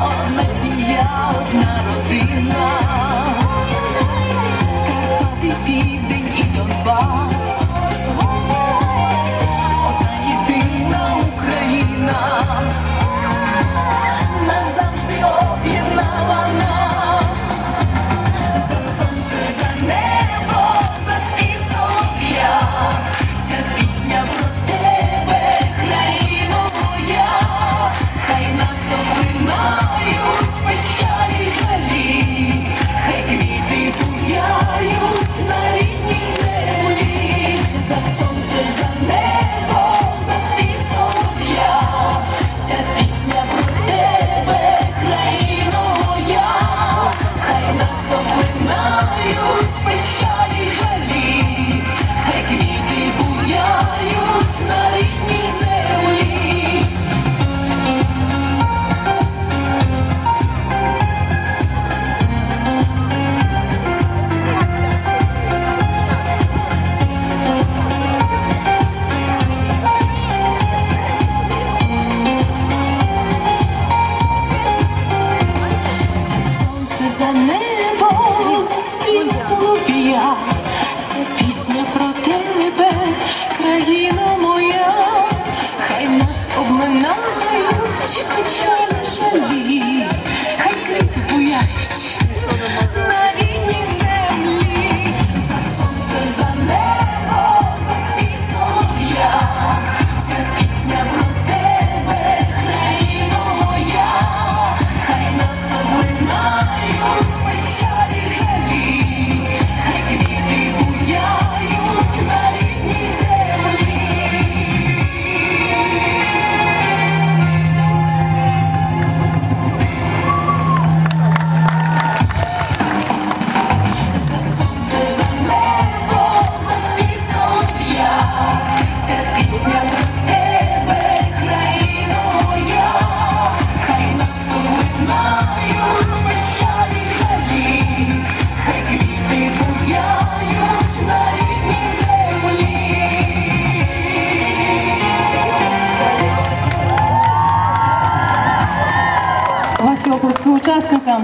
Одна сім'я, одна родина, 아 Оплески учасникам.